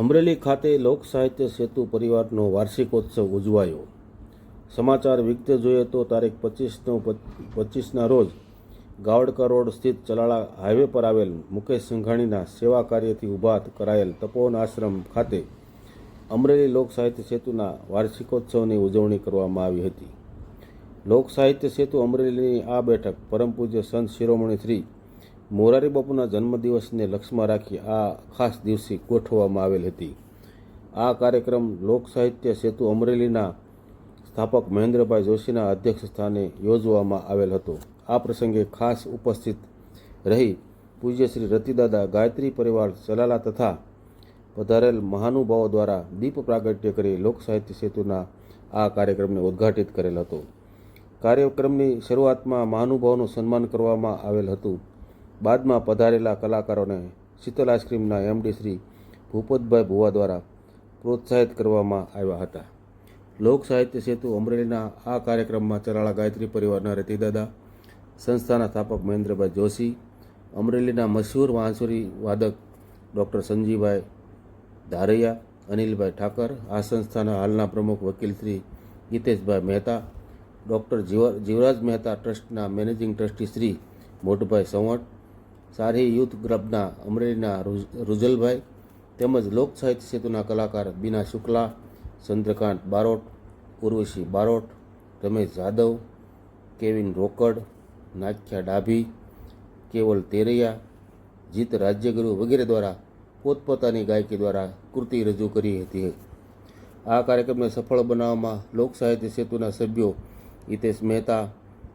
અમરેલી ખાતે લોક સાહિત્ય સેતુ પરિવારનો વાર્ષિકોત્સવ ઉજવાયો. સમાચાર વિગતે જોઈએ તો તારીખ પચીસનો પચીસના રોજ ગાવડકા રોડ સ્થિત ચલાળા હાઈવે પર આવેલ મુકેશ સંઘાણીના સેવા કાર્યથી ઊભા કરાયેલ તપોવન આશ્રમ ખાતે અમરેલી લોક સાહિત્ય સેતુના વાર્ષિકોત્સવની ઉજવણી કરવામાં આવી હતી. લોક સાહિત્ય સેતુ અમરેલીની આ બેઠક પરમ પૂજ્ય સંત શિરોમણી શ્રી મોરારી બાપુના જન્મદિવસને લક્ષમાં રાખી આ ખાસ દિવસે ગોઠવવામાં આવેલ હતી. આ કાર્યક્રમ લોક સાહિત્ય સેતુ અમરેલીના સ્થાપક મહેન્દ્રભાઈ જોશીના અધ્યક્ષ સ્થાને યોજવામાં આવેલ હતો. આ પ્રસંગે ખાસ ઉપસ્થિત રહી પૂજ્ય શ્રી રતિદાદા ગાયત્રી પરિવાર ચલાલા તથા પધારેલ મહાનુભાવો દ્વારા દીપ પ્રાગટ્ય કરી લોક સાહિત્ય સેતુના આ કાર્યક્રમને ઉદ્ઘાટિત કરેલ હતો. કાર્યક્રમની શરૂઆતમાં મહાનુભાવોનું સન્માન કરવામાં આવેલ હતું. બાદમાં પધારેલા કલાકારોને શીતલ આઈસ્ક્રીમના એમડી શ્રી ભૂપતભાઈ ભુવા દ્વારા પ્રોત્સાહિત કરવામાં આવ્યા હતા. લોક સાહિત્ય સેતુ અમરેલીના આ કાર્યક્રમમાં ચરાળા ગાયત્રી પરિવારના રતિદાદા સંસ્થાના સ્થાપક મહેન્દ્રભાઈ જોશી, અમરેલીના મશહૂર વાંસુરી વાદક ડૉક્ટર સંજીભાઈ ધારૈયા, અનિલભાઈ ઠાકર, આ સંસ્થાના હાલના પ્રમુખ વકીલ શ્રી ગીતેશભાઈ મહેતા, ડૉક્ટર જીવ જીવરાજ મહેતા ટ્રસ્ટના મેનેજિંગ ટ્રસ્ટી શ્રી મોટભાઈ સંવટ સારી યુથ ગ્રબના અમરેલીના રુઝલભાઈ તેમજ લોક સાહિત્ય સેતુના કલાકાર બીના શુક્લા, ચંદ્રકાંત બારોટ, ઉર્વશી બારોટ, રમેશ જાદવ, કેવિન રોકડ નાખ્યા ડાભી, કેવલ તેરૈયા, જીત રાજ્યગુરુ વગેરે દ્વારા પોતપોતાની ગાયકી દ્વારા કૃતિ રજૂ કરી હતી. આ કાર્યક્રમને સફળ બનાવવામાં લોક સાહિત્ય સેતુના સભ્યો હિતેશ મહેતા,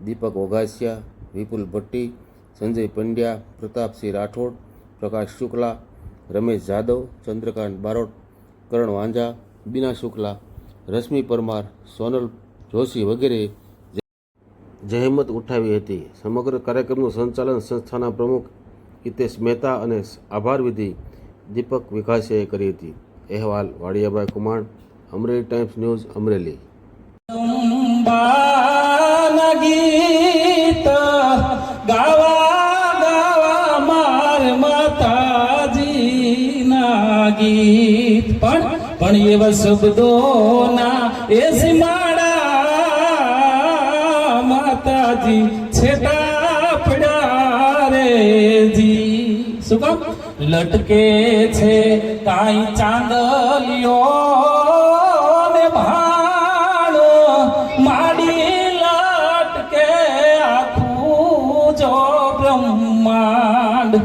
દીપક ઓઘાસિયા, વિપુલ ભટ્ટી સંજય પંડ્યા, પ્રતાપસિંહ રાઠોડ, પ્રકાશ શુક્લા, રમેશ જાદવ, ચંદ્રકાંત બારોટ, કરણ વાંઝા, બીના શુક્લા, રશ્મિ પરમાર, સોનલ જોશી વગેરે જહેમત ઉઠાવી હતી. સમગ્ર કાર્યક્રમનું સંચાલન સંસ્થાના પ્રમુખ હિતેશ મહેતા અને આભારવિધિ દીપક વિકાસીએ કરી હતી. અહેવાલ, વાડિયાભાઈ કુમાર, અમરેલી ટાઈમ્સ ન્યૂઝ, અમરેલી. ગીત પણ પણ એવા શબ્દોના એ માડા માતાજી છેટા પડ્યા રે શું કામ? લટકે છે કાંઈ ચાંદલિયો ને ભાણો. માડી લટકે આખું જો બ્રહ્માંડ.